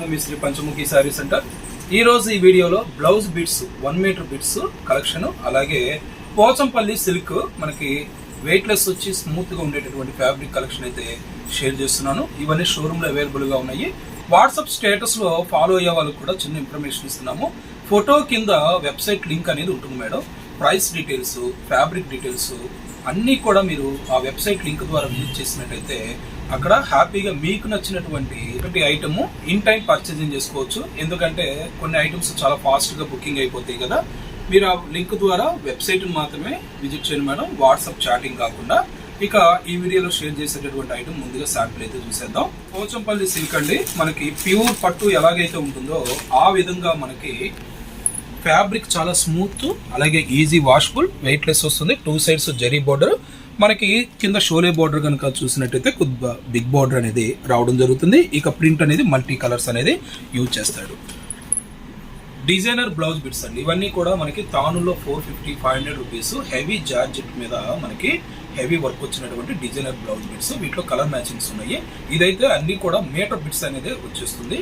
మేము మీ శ్రీ పంచముఖి శారీ సెంటర్. ఈ రోజు ఈ వీడియోలో blouse bits one metre bits collection అలాగే పోచంపల్లి సిల్క్ మనకి వెయిట్లెస్ వచ్చి స్మూత్గా ఉండేటటువంటి ఫ్యాబ్రిక్ కలెక్షన్ అయితే షేర్ చేస్తున్నాను. ఇవన్నీ షోరూమ్లో అవైలబుల్గా ఉన్నాయి. వాట్సాప్ స్టేటస్లో ఫాలో అయ్యే వాళ్ళకి కూడా చిన్న ఇన్ఫర్మేషన్ ఇస్తున్నాము. ఫోటో కింద వెబ్సైట్ లింక్ అనేది ఉంటుంది madam. Price details fabric details అన్నీ కూడా మీరు ఆ వెబ్సైట్ లింక్ ద్వారా విజిట్ చేసినట్టయితే అక్కడ హ్యాపీగా మీకు నచ్చినటువంటి ఒకటి ఐటమ్ ఇన్ టైం పర్చేజింగ్ చేసుకోవచ్చు. ఎందుకంటే కొన్ని ఐటమ్స్ చాలా ఫాస్ట్గా బుకింగ్ అయిపోతాయి కదా. మీరు ఆ లింక్ ద్వారా వెబ్సైట్ మాత్రమే విజిట్ చేయండి మేడం. వాట్సాప్ చాటింగ్ కాకుండా. ఇక ఈ వీడియోలో షేర్ చేసేటటువంటి ఐటమ్ ముందుగా శాంపిల్ అయితే చూసేద్దాం. పోచంపల్లి సిల్క్ అండి. మనకి ప్యూర్ పట్టు ఎలాగైతే ఉంటుందో ఆ విధంగా మనకి ఫ్యాబ్రిక్ చాలా స్మూత్ అలాగే ఈజీ వాష్ఫుల్ వెయిట్ లెస్ వస్తుంది. Two sides zari border. మనకి కింద షోలే బార్డర్ కనుక చూసినట్టయితే కొద్దిగా బిగ్ బార్డర్ అనేది రావడం జరుగుతుంది. ఇక ప్రింట్ అనేది మల్టీ కలర్స్ అనేది యూజ్ చేస్తాడు. డిజైనర్ బ్లౌజ్ బిట్స్ అండి. ఇవన్నీ కూడా మనకి తానులో four fifty five hundred rupees heavy georgette మీద మనకి హెవీ వర్క్ వచ్చినటువంటి డిజైనర్ బ్లౌజ్ బిట్స్. వీటిలో కలర్ మ్యాచింగ్స్ ఉన్నాయి. ఇదైతే అన్ని కూడా మీటర్ బిట్స్ అనేది వచ్చేస్తుంది.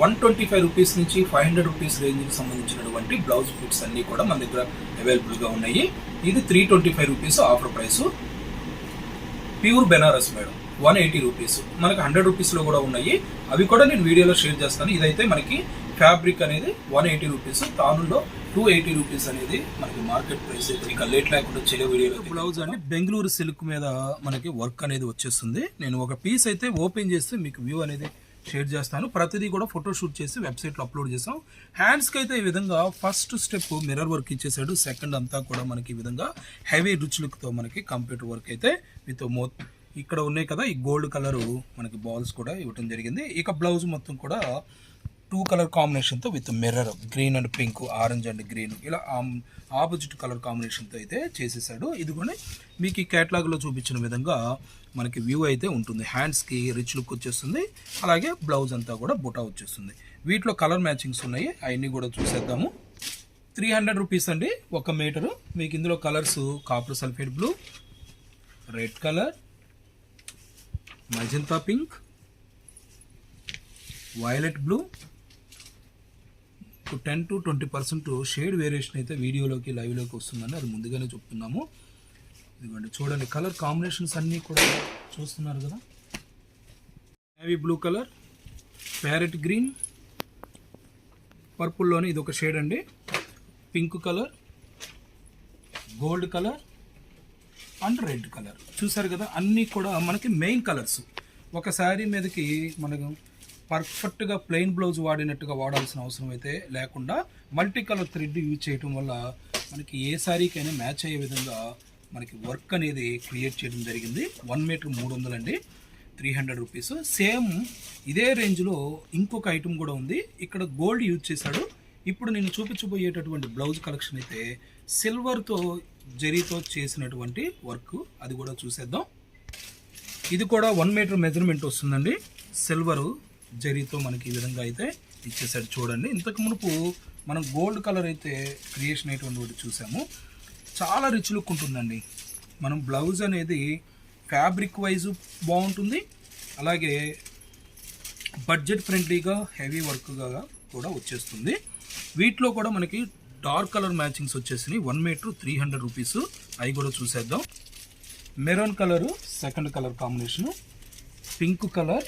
వన్ ట్వంటీ ఫైవ్ రూపీస్ నుంచి ఫైవ్ హండ్రెడ్ రూపీస్ రేంజ్కి సంబంధించినటువంటి బ్లౌజ్ బిట్స్ అన్ని కూడా మన దగ్గర అవైలబుల్గా ఉన్నాయి. ఇది three twenty five rupees offer price. Pure Banaras madam one eighty rupees. మనకి హండ్రెడ్ రూపీస్లో కూడా ఉన్నాయి. అవి కూడా నేను వీడియోలో షేర్ చేస్తాను. ఇదైతే మనకి ఫ్యాబ్రిక్ అనేది వన్ ఎయిటీ రూపీస్ తానులో టూ ఎయిటీ రూపీస్ అనేది మనకి మార్కెట్ ప్రైస్ అయితే. ఇక లేట్ లేకుండా చెయ్య వీడియోలో బ్లౌజ్ అండి బెంగళూరు సిల్క్ మీద మనకి వర్క్ అనేది వచ్చేస్తుంది. నేను ఒక పీస్ అయితే ఓపెన్ చేస్తే మీకు వ్యూ అనేది షేర్ చేస్తాను. ప్రతిదీ కూడా ఫోటో షూట్ చేసి వెబ్సైట్లో అప్లోడ్ చేసాం హ్యాండ్స్కి అయితే ఈ విధంగా ఫస్ట్ స్టెప్ మిర్రర్ వర్క్ ఇచ్చేసాడు సెకండ్ అంతా కూడా మనకి ఈ విధంగా హెవీ రుచ్ లుక్తో మనకి కంప్యూటర్ వర్క్ అయితే విత్ మో ఇక్కడ ఉన్నాయి కదా ఈ గోల్డ్ కలర్ మనకి బాల్స్ కూడా ఇవ్వటం జరిగింది. ఇక బ్లౌజ్ మొత్తం కూడా టూ కలర్ కాంబినేషన్తో with mirror green and pink orange and green ఇలా ఆపోజిట్ కలర్ కాంబినేషన్తో అయితే చేసేసాడు. ఇది కూడా మీకు ఈ కేటలాగ్లో చూపించిన విధంగా మనకి వ్యూ అయితే ఉంటుంది. హ్యాండ్స్కి రిచ్ లుక్ వచ్చేస్తుంది. అలాగే బ్లౌజ్ అంతా కూడా బుటా వచ్చేస్తుంది. వీటిలో కలర్ మ్యాచింగ్స్ ఉన్నాయి. అవన్నీ కూడా చూసేద్దాము. త్రీ హండ్రెడ్ రూపీస్ అండి ఒక మీటరు మీకు ఇందులో colours copper sulphate blue red colour magenta pink violet blue ten to twenty percent shade variation అయితే వీడియోలోకి లైవ్లోకి వస్తుందని అది ముందుగానే చెప్తున్నాము. ఇదిగోండి చూడండి కలర్ కాంబినేషన్స్ అన్నీ కూడా చూస్తున్నారు కదా? Navy blue colour parrot green పర్పుల్లోనే ఇది ఒక షేడ్ అండి. Pink colour gold colour and red colour చూసారు కదా అన్నీ కూడా మనకి మెయిన్ కలర్స్ ఒక శారీ మీదకి మనకు పర్ఫెక్ట్గా ప్లెయిన్ బ్లౌజ్ వాడినట్టుగా వాడాల్సిన అవసరం అయితే లేకుండా మల్టీ కలర్ థ్రెడ్ యూజ్ చేయడం వల్ల మనకి ఏ శారీకైనా మ్యాచ్ అయ్యే విధంగా మనకి వర్క్ అనేది క్రియేట్ చేయడం జరిగింది. వన్ మీటర్ మూడు వందలండి త్రీ హండ్రెడ్ రూపీస్. సేమ్ ఇదే రేంజ్లో ఇంకొక ఐటమ్ కూడా ఉంది. ఇక్కడ గోల్డ్ యూజ్ చేశాడు. ఇప్పుడు నేను చూపించబోయేటటువంటి బ్లౌజ్ కలెక్షన్ అయితే సిల్వర్తో జరీతో చేసినటువంటి వర్క్. అది కూడా చూసేద్దాం. ఇది కూడా వన్ మీటర్ మెజర్మెంట్ వస్తుందండి. సిల్వరు జరీతో మనకి ఈ విధంగా అయితే ఇచ్చేసాడు చూడండి. ఇంతకు మునుపు మనం గోల్డ్ కలర్ అయితే క్రియేషన్ అయినటువంటి చూసాము. చాలా రిచ్ లుక్ ఉంటుందండి. మనం బ్లౌజ్ అనేది ఫ్యాబ్రిక్ వైజ్ బాగుంటుంది. అలాగే బడ్జెట్ ఫ్రెండ్లీగా హెవీ వర్క్గా కూడా వచ్చేస్తుంది. వీటిలో కూడా మనకి డార్క్ కలర్ మ్యాచింగ్స్ వచ్చేసినాయి. One metre three hundred rupees. అవి కూడా చూసేద్దాం. Maroon colour second colour combination. Pink colour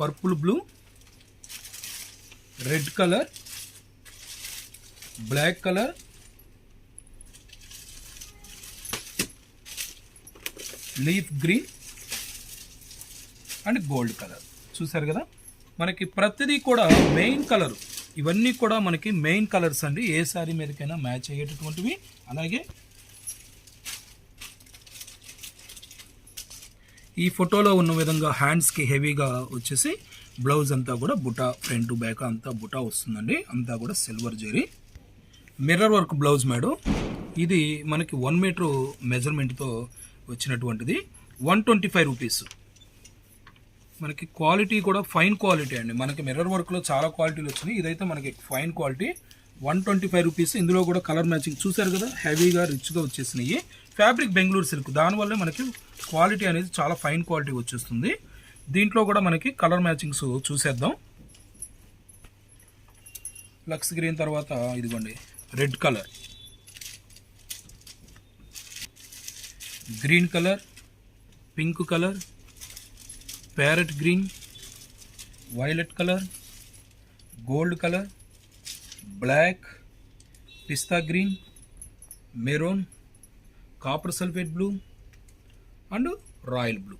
purple blue red colour black colour leaf green and gold colour. చూసారు కదా? మనకి ప్రతిదీ కూడా మెయిన్ కలర్. ఇవన్నీ కూడా మనకి మెయిన్ కలర్స్ అండి. ఏ శారీ మీదకైనా మ్యాచ్ అయ్యేటటువంటివి. అలాగే ఈ ఫోటోలో ఉన్న విధంగా హ్యాండ్స్కి హెవీగా వచ్చేసి బ్లౌజ్ అంతా కూడా బుటా ఫ్రంట్ బ్యాక్ అంతా బుటా వస్తుందండి. అంతా కూడా silver zari mirror work blouse madam ఇది మనకి వన్ మీటర్ మెజర్మెంట్తో వచ్చినటువంటిది. వన్ ట్వంటీ ఫైవ్ రూపీస్ మనకి క్వాలిటీ కూడా ఫైన్ క్వాలిటీ అండి. మనకి మిర్రర్ వర్క్లో చాలా క్వాలిటీలు వచ్చినాయి. ఇదైతే మనకి fine quality one twenty five rupees ఇందులో కూడా కలర్ మ్యాచింగ్ చూసారు కదా? హెవీగా రిచ్గా వచ్చేసినాయి. Fabric Bengaluru silk. దానివల్ల మనకి క్వాలిటీ అనేది చాలా ఫైన్ క్వాలిటీ వచ్చేస్తుంది. దీంట్లో కూడా మనకి కలర్ మ్యాచింగ్స్ చూసేద్దాం. లక్స్ గ్రీన్ తర్వాత ఇదిగోండి red colour. Green colour pink colour parrot green violet colour gold colour black pista green maroon copper sulphate blue and royal blue.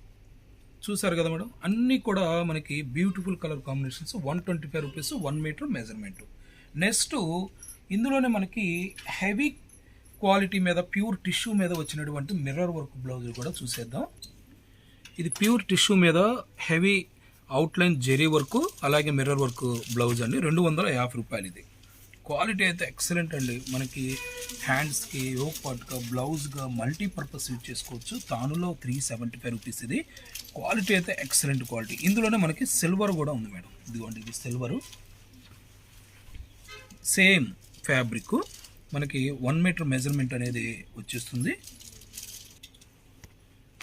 చూసారు కదా మేడం అన్నీ కూడా మనకి beautiful colour combinations one twenty five rupees one metre measurement. Next ఇందులోనే మనకి heavy quality మీద pure tissue మీద వచ్చినటువంటి మిర్రర్ వర్క్ బ్లౌజ్ కూడా చూసేద్దాం. ఇది ప్యూర్ టిష్యూ మీద హెవీ అవుట్లైన్ జెరీ వర్క్ అలాగే మిర్రర్ వర్క్ బ్లౌజ్ అండి. రెండు వందల యాభై రూపాయలు ఇది. క్వాలిటీ అయితే ఎక్సలెంట్ అండి. మనకి హ్యాండ్స్కి యోగ్ పాట్గా బ్లౌజ్గా మల్టీపర్పస్ యూజ్ చేసుకోవచ్చు. తానులో త్రీ సెవెంటీ ఫైవ్ రూపీస్ ఇది. క్వాలిటీ అయితే ఎక్సలెంట్ క్వాలిటీ. ఇందులోనే మనకి సిల్వర్ కూడా ఉంది మేడం. ఇదిగోండి ఇది సిల్వరు. Same fabric. మనకి వన్ మీటర్ మెజర్మెంట్ అనేది వచ్చేస్తుంది.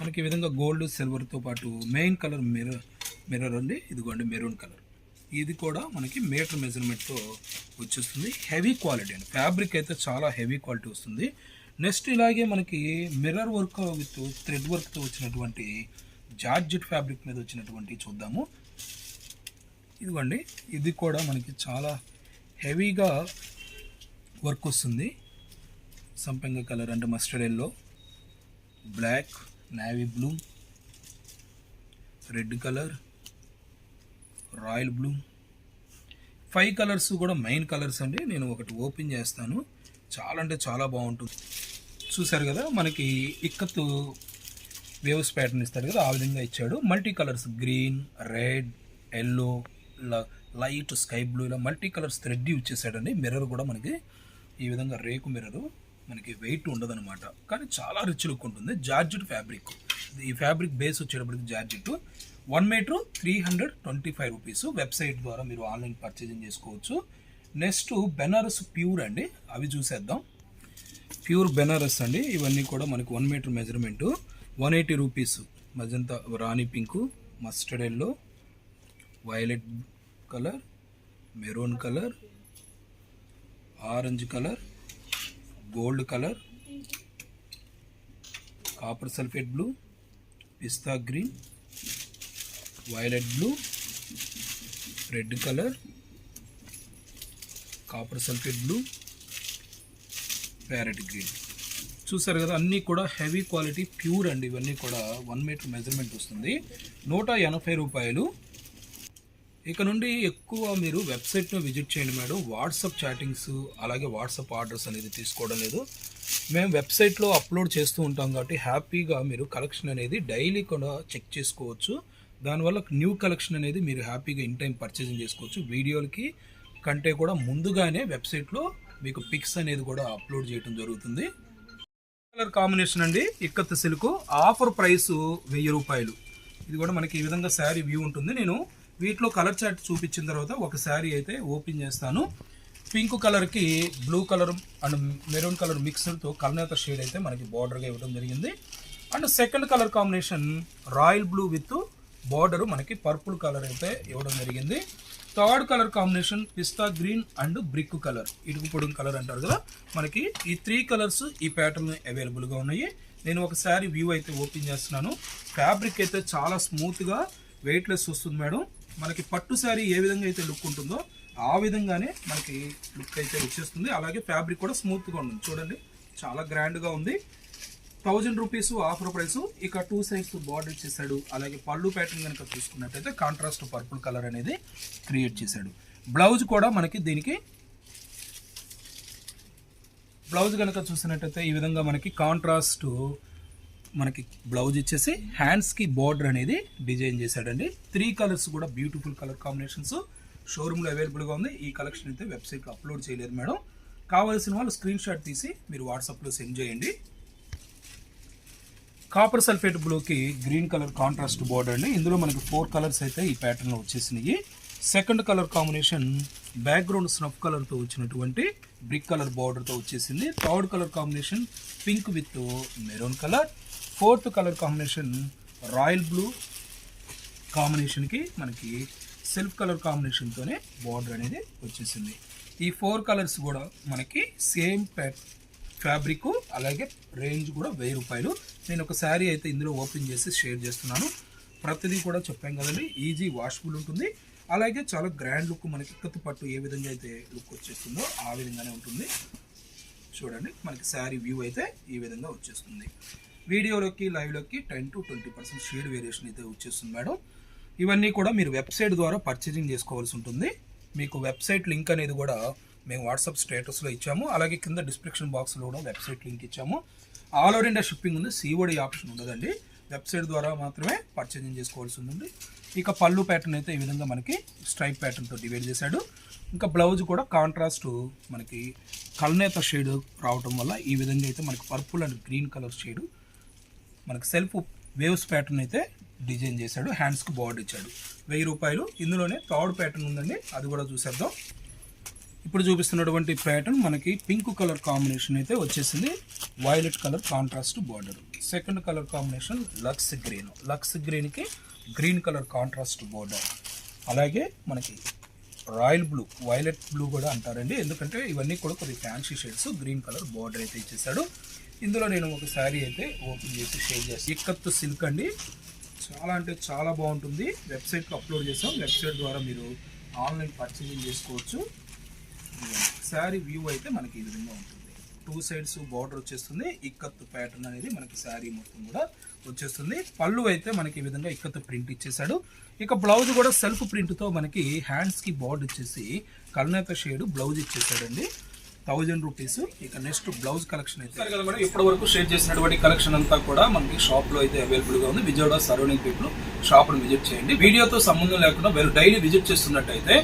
మనకి ఈ విధంగా గోల్డ్ సిల్వర్తో పాటు మెయిన్ కలర్ మిర్రర్ మిర్రర్ అండి. ఇదిగోండి మెరూన్ కలర్. ఇది కూడా మనకి మీటర్ మెజర్మెంట్తో వచ్చేస్తుంది. హెవీ క్వాలిటీ అండి. ఫ్యాబ్రిక్ అయితే చాలా హెవీ క్వాలిటీ వస్తుంది. నెక్స్ట్ ఇలాగే మనకి మిర్రర్ వర్క్ విత్ థ్రెడ్ వర్క్తో వచ్చినటువంటి జార్జెట్ ఫ్యాబ్రిక్ మీద వచ్చినటువంటి చూద్దాము. ఇదిగోండి ఇది కూడా మనకి చాలా హెవీగా వర్క్ వస్తుంది. సంపెంగ కలర్ అంటే mustard yellow black navy blue red colour royal blue. Five colours కూడా మెయిన్ కలర్స్ అండి. నేను ఒకటి ఓపెన్ చేస్తాను. చాలా అంటే చాలా బాగుంటుంది. చూసారు కదా మనకి ఇక్కత్ వేవ్స్ ప్యాటర్న్ ఇస్తారు కదా ఆ విధంగా ఇచ్చాడు. Multi colours green red yellow light sky blue ఇలా మల్టీ కలర్స్ థ్రెడ్ యూజ్ చేశాడండి మిర్రర్ కూడా మనకి ఈ విధంగా రేకు మిర్రర్. మనకి వెయిట్ ఉండదనమాట కానీ చాలా రిచ్ లుక్ ఉంటుంది. జార్జెట్ ఫ్యాబ్రిక్ ఈ ఫ్యాబ్రిక్ బేస్ వచ్చేటప్పటికి georgette one metre three hundred twenty five rupees website ద్వారా మీరు ఆన్లైన్ పర్చేజింగ్ చేసుకోవచ్చు. నెక్స్ట్ బెనారస్ ప్యూర్ అండి. అవి చూసేద్దాం. ప్యూర్ బెనారస్ అండి. ఇవన్నీ కూడా మనకి one metre measurement one eighty rupees magenta rani pink mustard yellow violet colour maroon colour orange colour gold colour copper sulphate blue pista green violet blue red colour copper sulphate blue parrot green. చూసారు కదా అన్నీ కూడా heavy quality pure అండి. ఇవన్నీ కూడా one metre measurement వస్తుంది. నూట ఎనభై రూపాయలు. ఇక నుండి ఎక్కువ మీరు వెబ్సైట్ను విజిట్ చేయండి మేడం. వాట్సాప్ చాటింగ్స్ అలాగే వాట్సాప్ ఆర్డర్స్ అనేది తీసుకోవడం లేదు. మేము వెబ్సైట్లో అప్లోడ్ చేస్తూ ఉంటాం కాబట్టి హ్యాపీగా మీరు కలెక్షన్ అనేది డైలీ కూడా చెక్ చేసుకోవచ్చు. దానివల్ల న్యూ కలెక్షన్ అనేది మీరు హ్యాపీగా ఇన్ టైం పర్చేసింగ్ చేసుకోవచ్చు. వీడియోలకి కంటే కూడా ముందుగానే వెబ్సైట్లో మీకు పిక్స్ అనేది కూడా అప్లోడ్ చేయడం జరుగుతుంది. కలర్ కాంబినేషన్ అండి. ఇక్కత్ సిల్క్. ఆఫర్ ప్రైస్ వెయ్యి రూపాయలు. ఇది కూడా మనకి ఈ విధంగా శారీ వ్యూ ఉంటుంది. నేను వీటిలో కలర్ చార్ట్ చూపించిన తర్వాత ఒక శారీ అయితే ఓపెన్ చేస్తాను. పింక్ కలర్కి blue colour and maroon colour మిక్స్డ్తో కల్నేత షేడ్ అయితే మనకి బార్డర్గా ఇవ్వడం జరిగింది. And second colour combination royal blue with border మనకి పర్పుల్ కలర్ అయితే ఇవ్వడం జరిగింది. Third colour combination pista green and brick colour. ఇటుకు పొడుగు కలర్ అంటారు కదా మనకి ఈ త్రీ కలర్స్ ఈ ప్యాటర్న్ అవైలబుల్గా ఉన్నాయి. నేను ఒక శారీ వ్యూ అయితే ఓపెన్ చేస్తున్నాను. ఫ్యాబ్రిక్ అయితే చాలా స్మూత్గా వెయిట్లెస్ వస్తుంది మేడం. మనకి పట్టు శారీ ఏ విధంగా అయితే లుక్ ఉంటుందో ఆ విధంగానే మనకి లుక్ అయితే వచ్చేస్తుంది అలాగే ఫ్యాబ్రిక్ కూడా స్మూత్గా ఉంటుంది. చూడండి చాలా గ్రాండ్గా ఉంది. థౌజండ్ రూపీస్ ఆఫర్ ప్రైస్ ఇక టూ సైడ్స్ బార్డర్ ఇచ్చేసాడు. అలాగే పళ్ళు ప్యాటర్న్ కనుక చూసుకున్నట్టయితే కాంట్రాస్ట్ పర్పుల్ కలర్ అనేది క్రియేట్ చేశాడు. బ్లౌజ్ కూడా మనకి దీనికి బ్లౌజ్ కనుక చూసినట్టయితే ఈ విధంగా మనకి కాంట్రాస్ట్ మనకి బ్లౌజ్ ఇచ్చేసి హ్యాండ్స్కి బార్డర్ అనేది డిజైన్ చేశాడండి. త్రీ కలర్స్ కూడా బ్యూటిఫుల్ కలర్ కాంబినేషన్స్ షోరూంలో అవైలబుల్గా ఉంది. ఈ కలెక్షన్ అయితే వెబ్సైట్లో అప్లోడ్ చేయలేదు మేడం. కావాల్సిన వాళ్ళు స్క్రీన్ షాట్ తీసి మీరు వాట్సాప్లో సెండ్ చేయండి. కాపర్ సల్ఫేట్ బ్లూకి గ్రీన్ కలర్ కాంట్రాస్ట్ బోర్డర్ అండి. ఇందులో మనకి ఫోర్ కలర్స్ అయితే ఈ ప్యాటర్న్లో వచ్చేసినాయి. Second colour combination background snuff కలర్తో వచ్చినటువంటి బ్రిక్ కలర్ బార్డర్తో వచ్చేసింది. Third colour combination pink with maroon colour fourth colour combination royal blue కాంబినేషన్కి మనకి సెల్ఫ్ కలర్ కాంబినేషన్తోనే బార్డర్ అనేది వచ్చేసింది. ఈ ఫోర్ కలర్స్ కూడా మనకి సేమ్ ఫ్యాబ్రిక్ అలాగే రేంజ్ కూడా వెయ్యి రూపాయలు. నేను ఒక శారీ అయితే ఇందులో ఓపెన్ చేసి షేర్ చేస్తున్నాను. ప్రతిదీ కూడా చెప్పాం కదండి ఈజీ వాష్ఫుల్ ఉంటుంది. అలాగే చాలా గ్రాండ్ లుక్ మనకి ఇక్కత్తు పట్టు ఏ విధంగా అయితే లుక్ వచ్చేస్తుందో ఆ విధంగానే ఉంటుంది. చూడండి మనకి శారీ వ్యూ అయితే ఈ విధంగా వచ్చేస్తుంది. వీడియోలోకి లైవ్లోకి ten to twenty percent shade variation అయితే వచ్చేస్తుంది మేడం. ఇవన్నీ కూడా మీరు వెబ్సైట్ ద్వారా పర్చేజింగ్ చేసుకోవాల్సి ఉంటుంది. మీకు వెబ్సైట్ లింక్ అనేది కూడా మేము వాట్సాప్ స్టేటస్లో ఇచ్చాము. అలాగే కింద డిస్క్రిప్షన్ బాక్స్లో కూడా వెబ్సైట్ లింక్ ఇచ్చాము. ఆల్ ఓవర్ ఇండియా షిప్పింగ్ ఉంది. సీఓడి ఆప్షన్ ఉండదండి. వెబ్సైట్ ద్వారా మాత్రమే పర్చేజింగ్ చేసుకోవాల్సి ఉంటుంది. ఇక పళ్ళు ప్యాటర్న్ అయితే ఈ విధంగా మనకి స్ట్రైప్ ప్యాటర్న్తో డివైడ్ చేశాడు. ఇంకా బ్లౌజ్ కూడా కాంట్రాస్ట్ మనకి కల్నేత షేడ్ రావటం వల్ల ఈ విధంగా అయితే మనకి purple and green colour shade మనకి సెల్ఫ్ వేవ్స్ ప్యాటర్న్ అయితే డిజైన్ చేశాడు హ్యాండ్స్కి బార్డర్ ఇచ్చాడు. వెయ్యి రూపాయలు. ఇందులోనే థర్డ్ ప్యాటర్న్ ఉందండి. అది కూడా చూసేద్దాం. ఇప్పుడు చూపిస్తున్నటువంటి ప్యాటర్న్ మనకి పింక్ కలర్ కాంబినేషన్ అయితే వచ్చేసింది. Violet colour contrast border second colour combination lux green lux గ్రీన్కి గ్రీన్ కలర్ కాంట్రాస్ట్ బార్డర్ అలాగే మనకి రాయల్ బ్లూ వైలెట్ బ్లూ కూడా అంటారండి. ఎందుకంటే ఇవన్నీ కూడా కొద్ది fancy shades green colour border అయితే ఇచ్చేసాడు ఇందులో నేను ఒక శారీ అయితే ఓపెన్ చేసి షేర్ చేస్తాను. ఇక్కత్తు సిల్క్ అండి. చాలా అంటే చాలా బాగుంటుంది. వెబ్సైట్లో అప్లోడ్ చేసాం వెబ్సైట్ ద్వారా మీరు ఆన్లైన్ పర్చేజింగ్ చేసుకోవచ్చు. శారీ వ్యూ అయితే మనకి ఈ విధంగా ఉంటుంది. టూ సైడ్స్ బార్డర్ వచ్చేస్తుంది. ఇక్కత్తు ప్యాటర్న్ అనేది మనకి శారీ మొత్తం కూడా వచ్చేస్తుంది. పళ్ళు అయితే మనకి ఈ విధంగా ఇక్కత్తు ప్రింట్ ఇచ్చేసాడు ఇక బ్లౌజ్ కూడా సెల్ఫ్ ప్రింట్తో మనకి హ్యాండ్స్కి బార్డర్ ఇచ్చేసి కల్నేత షేడ్ బ్లౌజ్ ఇచ్చేసాడండి థౌజండ్ రూపీస్. ఇక నెక్స్ట్ బ్లౌజ్ కలెక్షన్ అయితే. కదా మేడం. ఇప్పటి వరకు షేర్ చేసినటువంటి కలెక్షన్ అంతా కూడా మనకి షాప్లో అయితే అవైలబుల్గా ఉంది. విజయవాడ సరౌండింగ్ పీపుల్ షాప్ను విజిట్ చేయండి. వీడియోతో సంబంధం లేకుండా మీరు డైలీ విజిట్ చేస్తున్నట్టయితే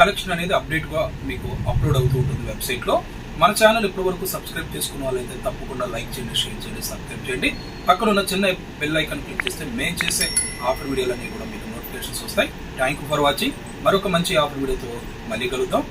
కలెక్షన్ అనేది అప్డేట్గా మీకు అప్లోడ్ అవుతూ ఉంటుంది వెబ్సైట్లో. మన ఛానల్ ఇప్పటి వరకు సబ్స్క్రైబ్ చేసుకున్న వాళ్ళైతే తప్పకుండా లైక్ చేయండి షేర్ చేయండి సబ్స్క్రైబ్ చేయండి. పక్కన ఉన్న చిన్న బెల్ ఐకాన్ క్లిక్ చేస్తే మేము చేసే ఆఫర్ వీడియోలన్నీ కూడా మీకు నోటిఫికేషన్స్ వస్తాయి. థ్యాంక్ యూ ఫర్ వాచింగ్ మరొక మంచి ఆఫర్ వీడియోతో మళ్ళీ కలుద్దాం.